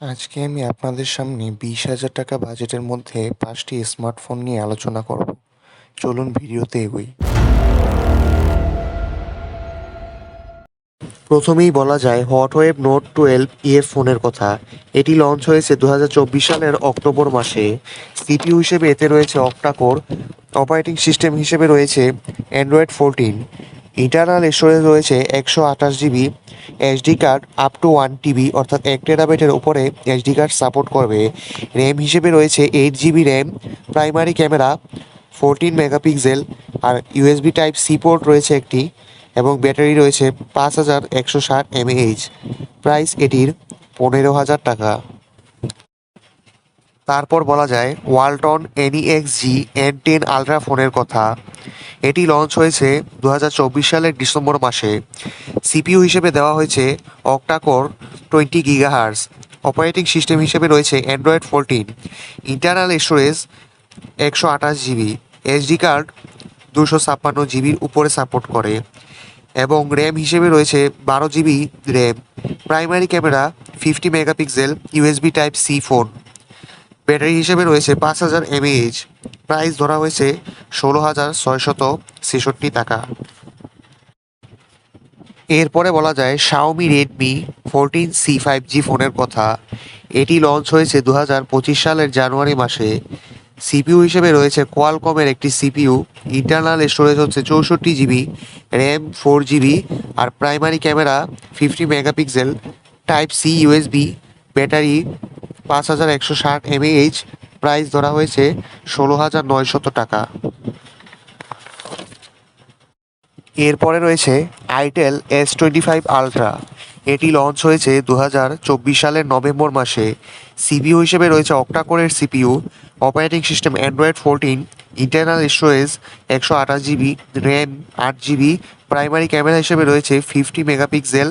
আজকে আমি আপনাদের সামনে বিশ হাজার টাকা বাজেটের মধ্যে পাঁচটি স্মার্টফোন নিয়ে আলোচনা করব। চলুন ভিডিওতে এগোই। প্রথমেই বলা যায় হটওয়েভ নোট টুয়েলভ ইএফ ফোনের কথা। এটি লঞ্চ হয়েছে দু হাজার চব্বিশ সালের অক্টোবর মাসে। সিপিইউ হিসেবে এতে রয়েছে অক্টাকোর অপারেটিং সিস্টেম হিসেবে রয়েছে অ্যান্ড্রয়েড ফোরটিন ইন্টারনাল স্টোরেজ রয়েছে একশো আঠাশ GB SD card up to one TB অর্থাৎ এক টেরাবাইটের উপরে এসডি কার্ড সাপোর্ট করবে। র্যাম হিসেবে রয়েছে eight GB RAM primary camera fourteen megapixel আর ইউএসবি টাইপ সি পোর্ট রয়েছে একটি এবং ব্যাটারি রয়েছে পাঁচ হাজার একশো ষাট এমএএইচ প্রাইস এটির পনেরো হাজার টাকা। তারপর বলা যায়, Walton NEX G N ten ultra ফোনের কথা। এটি লঞ্চ হয়েছে দু হাজার চব্বিশ সালের ডিসেম্বর মাসে। সিপিইউ হিসেবে দেওয়া হয়েছে octacore twenty gigahertz operating system হিসেবে রয়েছে অ্যান্ড্রয়েড ফোরটিন। ইন্টারনাল স্টোরেজ একশো আঠাশ জিবি। এসডি কার্ড দুশো ছাপ্পান্ন জিবির উপরে সাপোর্ট করে। এবং র্যাম হিসেবে রয়েছে বারো GB RAM. Primary camera fifty megapixel USB type C phone. Battery হিসেবে রয়েছে পাঁচ হাজার এমএএইচ প্রাইস ধরা হয়েছে ষোলো হাজার ছয়শত ছেষট্টি টাকা। এরপরে বলা যায় Xiaomi Redmi fourteen C five G ফোনের কথা। এটি লঞ্চ হয়েছে দু হাজার পঁচিশ সালের জানুয়ারি মাসে। সিপিইউ হিসেবে রয়েছে কোয়ালকমের একটি সিপিইউ ইন্টারনাল স্টোরেজ হচ্ছে চৌষট্টি জিবি র্যাম ফোর জিবি আর primary camera fifty megapixel type C USB battery পাঁচ হাজার একশো ষাট এমএএইচ প্রাইস ধরা হয়েছে ষোলো হাজার নয়শত টাকা। এরপরে রয়েছে itel S twenty five ultra এটি লঞ্চ হয়েছে দু হাজার চব্বিশ সালের নভেম্বর মাসে। সিপিইউ হিসেবে রয়েছে অক্টাকোরের CPU operating system Android fourteen internal storage একশো আঠাশ জিবি র্যাম আট জিবি প্রাইমারি ক্যামেরা হিসেবে রয়েছে ফিফটি মেগাপিক্সেল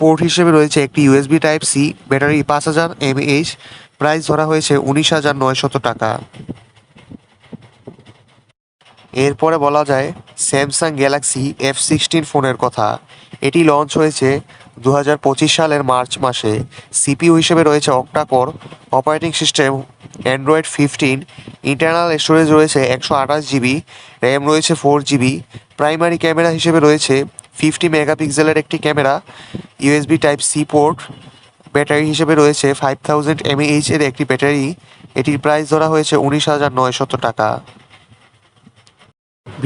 পোর্ট হিসেবে রয়েছে একটি ইউএসবি টাইপ সি ব্যাটারি পাঁচ হাজার এমএএইচ প্রাইস ধরা হয়েছে উনিশ হাজার নয়শত টাকা। এরপরে বলা যায় স্যামসাং গ্যালাক্সি এফ সিক্সটিন ফোনের কথা। এটি লঞ্চ হয়েছে দু হাজার পঁচিশ সালের মার্চ মাসে সিপিইউ হিসেবে রয়েছে octacore operating system, Android fifteen, internal storage রয়েছে একশো আঠাশ জিবি, র্যাম রয়েছে ফোর জিবি, প্রাইমারি ক্যামেরা হিসেবে রয়েছে ফিফটি মেগাপিক্সেলের একটি camera, USB type C port, battery হিসেবে রয়েছে ফাইভ থাউজেন্ড এমএএইচ এর একটি ব্যাটারি, এটির প্রাইস ধরা হয়েছে উনিশ হাজার নয়শত টাকা।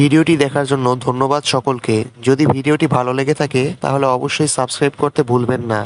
ভিডিওটি দেখার জন্য ধন্যবাদ সকলকে। যদি ভিডিওটি ভালো লেগে থাকে, তাহলে অবশ্যই সাবস্ক্রাইব করতে ভুলবেন না।